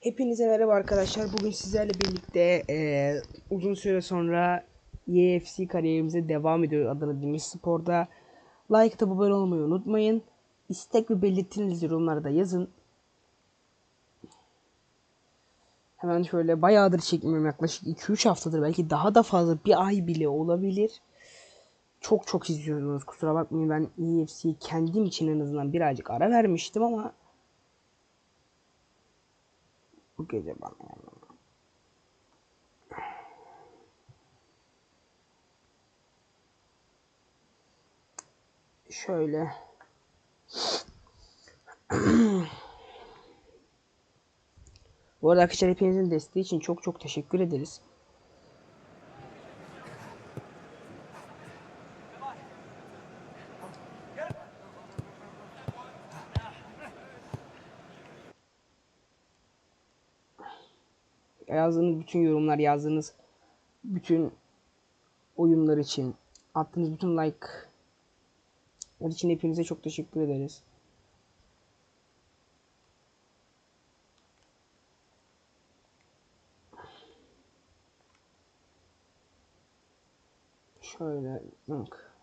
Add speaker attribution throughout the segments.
Speaker 1: Hepinize merhaba arkadaşlar. Bugün sizlerle birlikte eee, uzun süre sonra YFC kariyerimize devam ediyor adını Demir Spor'da. Like atıp abone olmayı unutmayın. İstek ve belirtiniz yorumlarda yazın. Hemen şöyle bayağıdır çekmiyorum yaklaşık 2-3 haftadır belki daha da fazla bir ay bile olabilir. Çok çok izliyordunuz kusura bakmayın ben YFC'yi kendim için en azından birazcık ara vermiştim ama bu gece bana yani. Şöyle. Bu arada arkadaşlar hepinizin desteği için çok çok teşekkür ederiz. yazdığınız bütün yorumlar, yazdığınız bütün oyunlar için, attığınız bütün like için hepinize çok teşekkür ederiz. Şöyle bak.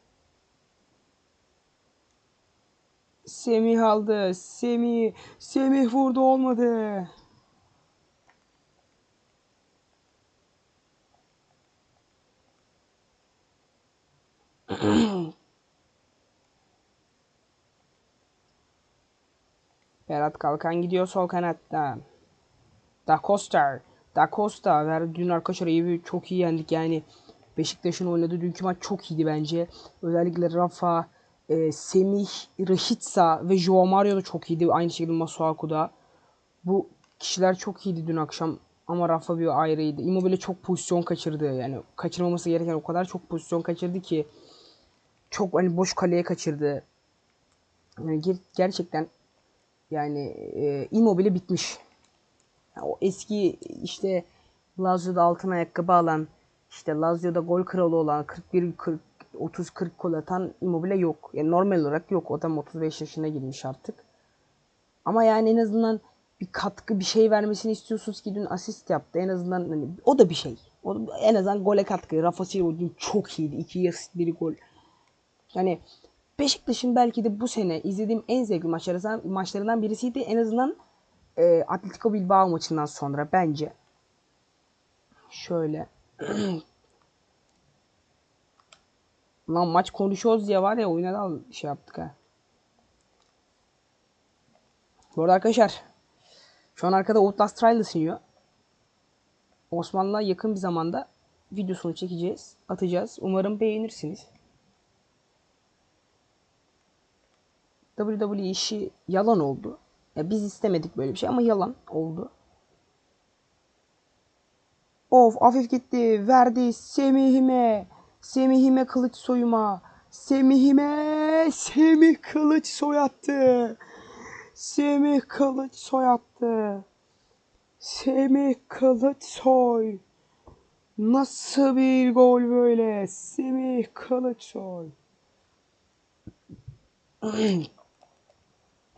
Speaker 1: Semih aldı. Semih. Semih vurdu olmadı. Berat Kalkan gidiyor sol kanatta. Da Costa. Da Costa. Ver, dün arkadaşlar iyi bir, çok iyi yendik yani. Beşiktaş'ın oynadığı dünkü maç çok iyiydi bence. Özellikle Rafa, e, Semih, Rahitsa ve Joao Mario da çok iyiydi. Aynı şekilde Masuaku da. Bu kişiler çok iyiydi dün akşam. Ama Rafa bir ayrıydı. Immobile çok pozisyon kaçırdı. Yani kaçırmaması gereken o kadar çok pozisyon kaçırdı ki çok hani boş kaleye kaçırdı. Yani ger- gerçekten yani e, Immobile bitmiş. Yani o eski işte Lazio'da altın ayakkabı alan işte Lazio'da gol kralı olan 41 40 30 40 gol atan Immobile yok. Yani normal olarak yok. O adam 35 yaşına girmiş artık. Ama yani en azından bir katkı bir şey vermesini istiyorsunuz ki dün asist yaptı. En azından hani o da bir şey. O en azından gole katkı. Rafa Silva dün çok iyiydi. 2 asist bir gol. Yani Beşiktaş'ın belki de bu sene izlediğim en zevkli maçlarından, maçlarından birisiydi. En azından e, Atletico Bilbao maçından sonra bence. Şöyle. Lan maç konuşuyoruz diye var ya oyuna da şey yaptık ha. Bu arada arkadaşlar şu an arkada Outlast Trial ısınıyor. Osman'la yakın bir zamanda videosunu çekeceğiz. Atacağız. Umarım beğenirsiniz. WWE işi yalan oldu. Ya biz istemedik böyle bir şey ama yalan oldu. Of hafif gitti. Verdi Semih'ime. Semih'ime kılıç soyuma. Semih'ime Semih kılıç soyattı. Semih kılıç soyattı. Semih kılıç soy. Nasıl bir gol böyle? Semih kılıç soy.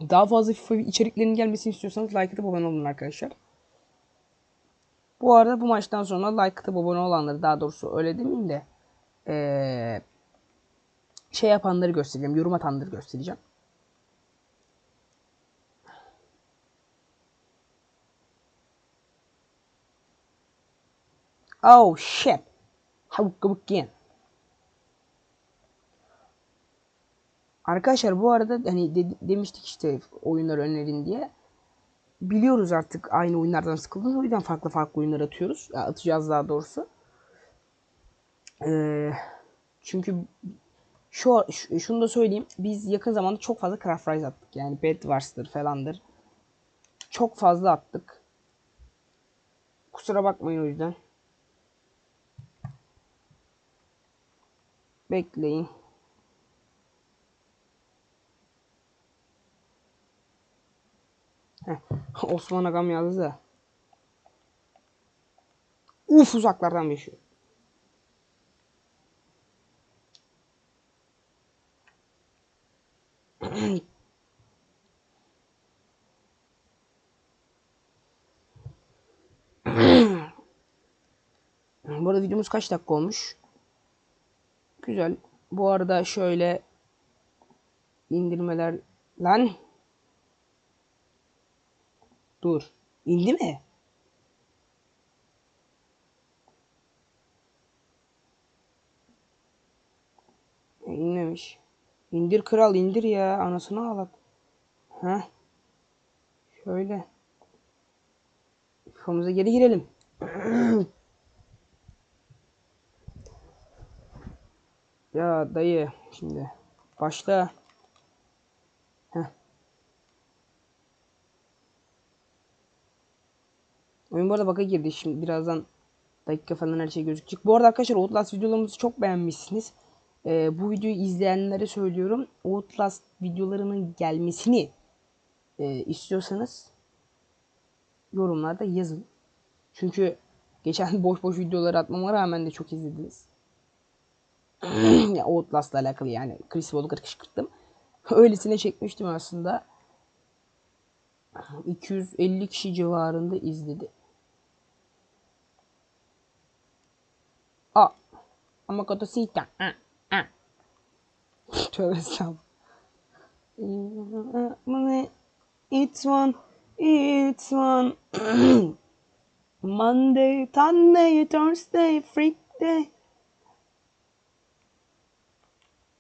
Speaker 1: Daha fazla FIFA içeriklerinin gelmesini istiyorsanız like atıp abone olun arkadaşlar. Bu arada bu maçtan sonra like atıp abone olanları daha doğrusu öyle demeyeyim de ee, şey yapanları göstereceğim. Yorum atanları göstereceğim. Oh shit. How again? Arkadaşlar bu arada hani de- demiştik işte oyunlar önerin diye. Biliyoruz artık aynı oyunlardan sıkıldınız. O yüzden farklı farklı oyunlar atıyoruz. Ya atacağız daha doğrusu. Ee, çünkü şu, şu- şunu da söyleyeyim. Biz yakın zamanda çok fazla Craft Rise attık. Yani Bed Wars'tır falandır. Çok fazla attık. Kusura bakmayın o yüzden. Bekleyin. Heh, Osman Agam yazdı da. Uf uzaklardan bir şey. Bu arada videomuz kaç dakika olmuş? Güzel. Bu arada şöyle indirmeler lan dur indi mi? E. İndir kral indir ya anasını ağlat. Heh. Şöyle. Kafamıza geri girelim. ya dayı şimdi başla. Oyun bu arada baka girdi. Şimdi birazdan dakika falan her şey gözükecek. Bu arada arkadaşlar Outlast videolarımızı çok beğenmişsiniz. Ee, bu videoyu izleyenlere söylüyorum. Outlast videolarının gelmesini e, istiyorsanız yorumlarda yazın. Çünkü geçen boş boş videoları atmama rağmen de çok izlediniz. Outlast'la alakalı yani Chris Walker kışkırttım. Öylesine çekmiştim aslında. 250 kişi civarında izledi. Ama kotosita. Tövbe estağfurullah. It's one, it's one. Monday, Sunday, Thursday, Friday.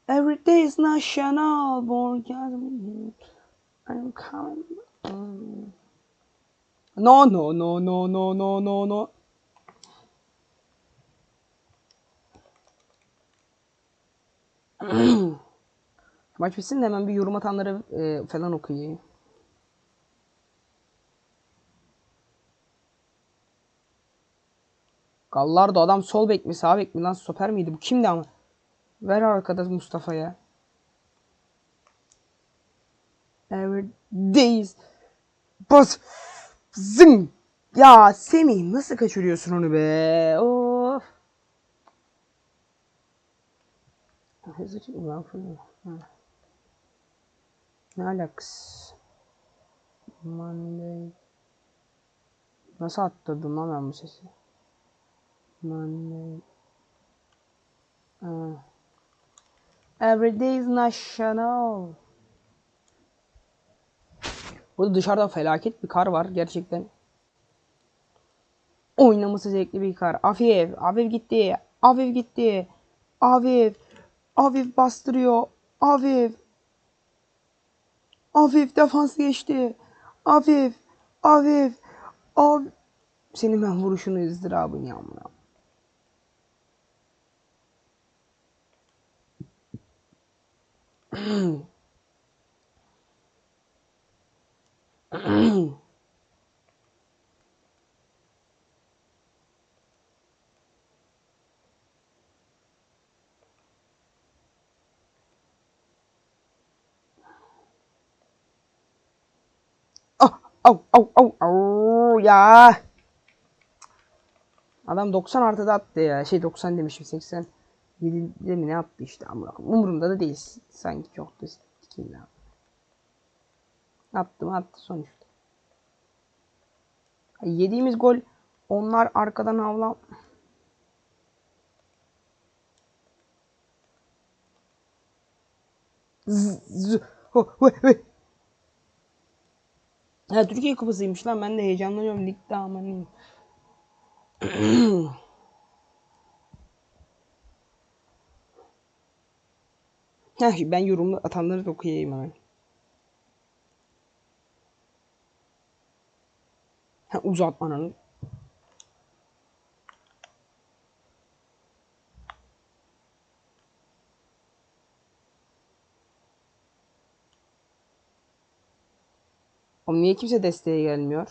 Speaker 1: Every day is national orgasm. I'm coming. Mm. No, no, no, no, no, no, no, no. Maç bitsin de hemen bir yorum atanları e, falan okuyayım. Gallardo adam sol bek mi sağ bek mi lan stoper miydi bu kimdi ama? Ver arkada Mustafa'ya. Every days. Bas. Zing. Ya Semih nasıl kaçırıyorsun onu be? Of. Falan. Ha. Ne alakası? Monday. Nasıl attırdım lan ben bu sesi? Monday. Ha. Every day is national. Burada dışarıda felaket bir kar var gerçekten. Oynaması zevkli bir kar. Afif, Afif gitti. Afif gitti. Afif. Afif bastırıyor. Afif. Afif defans geçti. Afif. Afif. Af. Senin ben vuruşunu ızdırabın ya amına. Ah, au, au, au, au, ya. Adam 90 artıda attı ya. Şey 90 demişim 80. 7'de mi ne attı işte amına. Umurumda da değil. Sanki çok da sikeyim ya. Attı mı attı sonuçta. Yediğimiz gol onlar arkadan avlam. Z- z- ho- ho- ho. Ha Türkiye Kupası'ymış lan ben de heyecanlanıyorum ligde aman. Heh, ben yorumlu atanları da okuyayım hemen. Ha, uzatmanın. Oğlum niye kimse desteğe gelmiyor?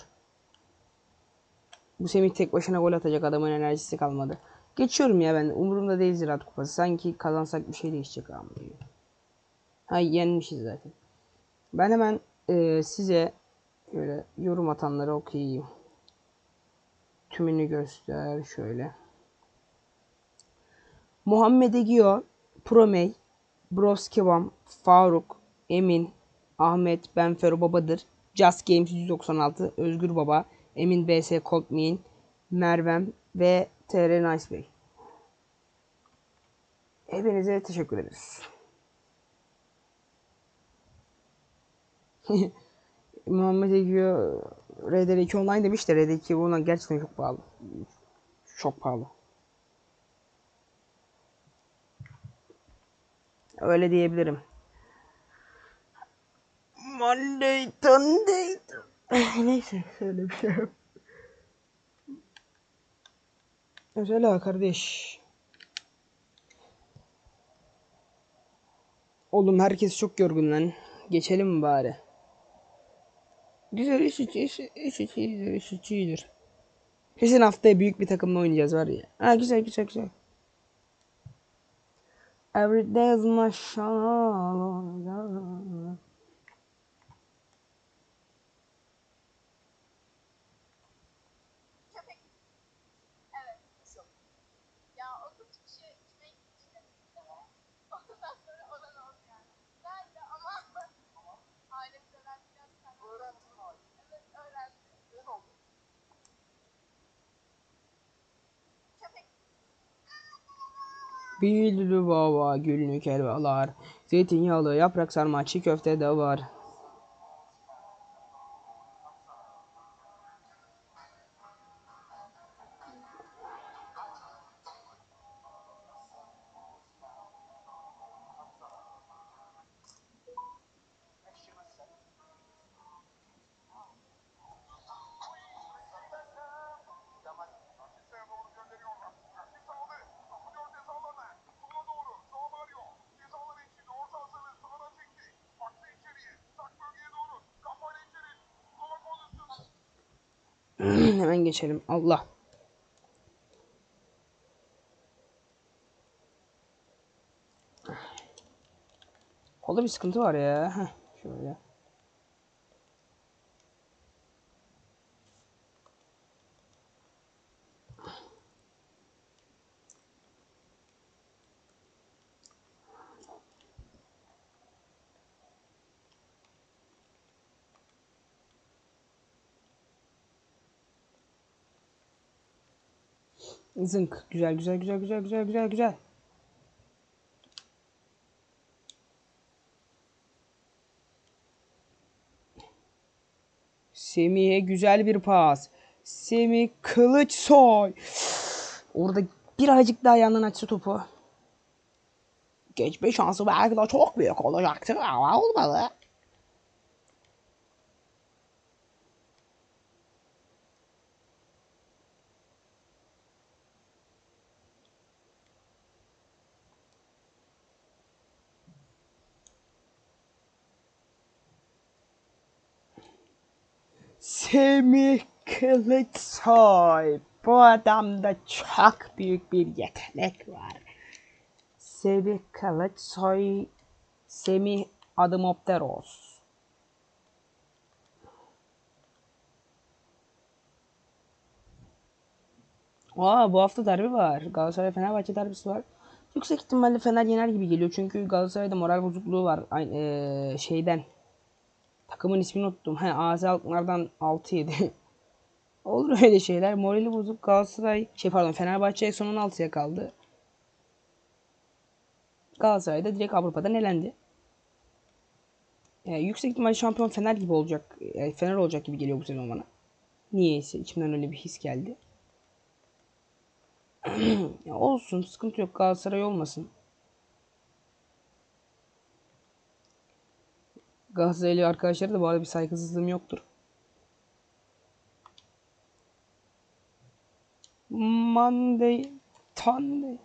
Speaker 1: Bu Semih tek başına gol atacak adamın enerjisi kalmadı. Geçiyorum ya ben. Umurumda değil Ziraat Kupası. Sanki kazansak bir şey değişecek ama. Ha yenmişiz zaten. Ben hemen e, size şöyle yorum atanları okuyayım. Tümünü göster şöyle. Muhammed Egio, Promey, Broskivam, Faruk, Emin, Ahmet, Benfero Babadır, Just Games 196, Özgür Baba, Emin BS Coldmin, Mervem ve TR Nice Bey. Hepinize teşekkür ederiz. Muhammed Egyo RDR2 online demiş de RDR2 buna gerçekten çok pahalı. Çok pahalı. Öyle diyebilirim. Monday, Sunday. Neyse öyle bir şey. Özel ha kardeş. Oğlum herkes çok yorgun lan. Geçelim bari? Güzel iş içi, iş, iş içi iyidir, iş içi iyidir. Kesin haftaya büyük bir takımla oynayacağız var ya. Ha güzel güzel güzel. Every day is my show.
Speaker 2: Köpek. Evet. Çok. Ya okul çıkışı içmek istemiştim de. Ondan sonra olan oldu yani. Güzeldi ama ailem dönem biraz sana. Öğrendin mi abi? Evet öğrendim. Ne oldu? Köpek.
Speaker 1: Bildülü baba, gülünük helvalar, zeytinyağlı yaprak sarma, çiğ köfte de var. Hemen geçelim. Allah. Kolda bir sıkıntı var ya. Heh, şöyle. Zınk. Güzel güzel güzel güzel güzel güzel güzel. Semih'e güzel bir pas. Semih Kılıçsoy. Orada birazcık daha yandan açtı topu. Geçme şansı belki de çok büyük olacaktı ama olmadı. Semih Kılıçsoy. Bu adamda çok büyük bir yetenek var. Semih Kılıçsoy. Semih Adımopteros. Aa bu hafta derbi var. Galatasaray Fenerbahçe derbisi var. Yüksek ihtimalle Fener yener gibi geliyor. Çünkü Galatasaray'da moral bozukluğu var. Aynı eee, şeyden. Takımın ismini unuttum. He AZ Alkmaar'dan 6-7. Olur öyle şeyler. Morali bozuk Galatasaray. Şey pardon Fenerbahçe son 16'ya kaldı. Galatasaray da direkt Avrupa'dan elendi. Yani yüksek ihtimal şampiyon Fener gibi olacak. Yani Fener olacak gibi geliyor bu sezon bana. Niyeyse içimden öyle bir his geldi. ya olsun sıkıntı yok Galatasaray olmasın. Galatasaraylı arkadaşlara da bu arada bir saygısızlığım yoktur. Monday, Sunday.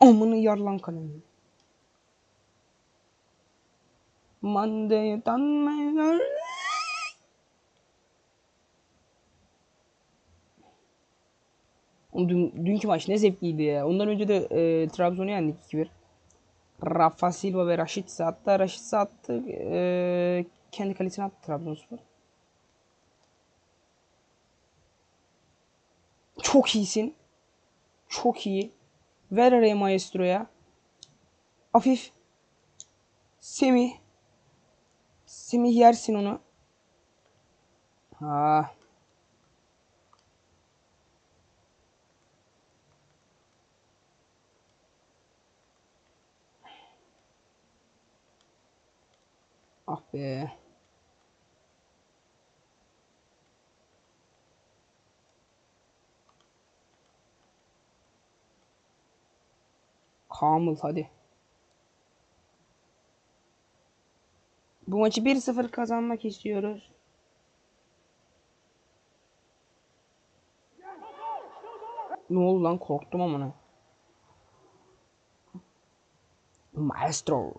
Speaker 1: Amını yarlan kalemi. Monday, Sunday. Dün, dünkü maç ne zevkliydi ya. Ondan önce de e, Trabzon'u yendik 2-1. Rafa Silva ve Raşit attı. Raşit attı. E, kendi kalesine attı Trabzonspor. Çok iyisin. Çok iyi. Ver araya Maestro'ya. Hafif. Semih. Semih yersin onu. Ha. Ah be. Kamil hadi. Bu maçı 1-0 kazanmak istiyoruz. Ne oldu lan korktum amına. Maestro.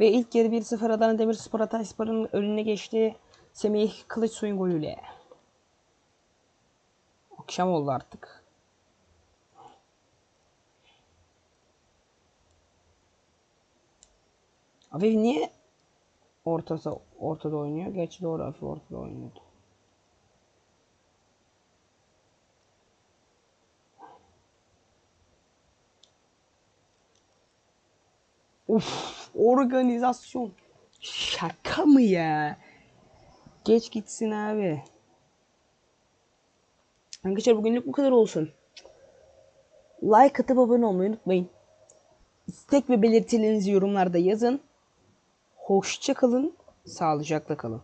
Speaker 1: Ve ilk yarı 1-0 Adana Demirspor Hatayspor'un önüne geçti. Semih Kılıçsoy'un golüyle. Akşam oldu artık. Abi niye ortası ortada oynuyor? Gerçi doğru Afif ortada oynuyordu. Uf, organizasyon. Şaka mı ya? Geç gitsin abi. Arkadaşlar bugünlük bu kadar olsun. Like atıp abone olmayı unutmayın. İstek ve belirtilerinizi yorumlarda yazın. Hoşça kalın, sağlıcakla kalın.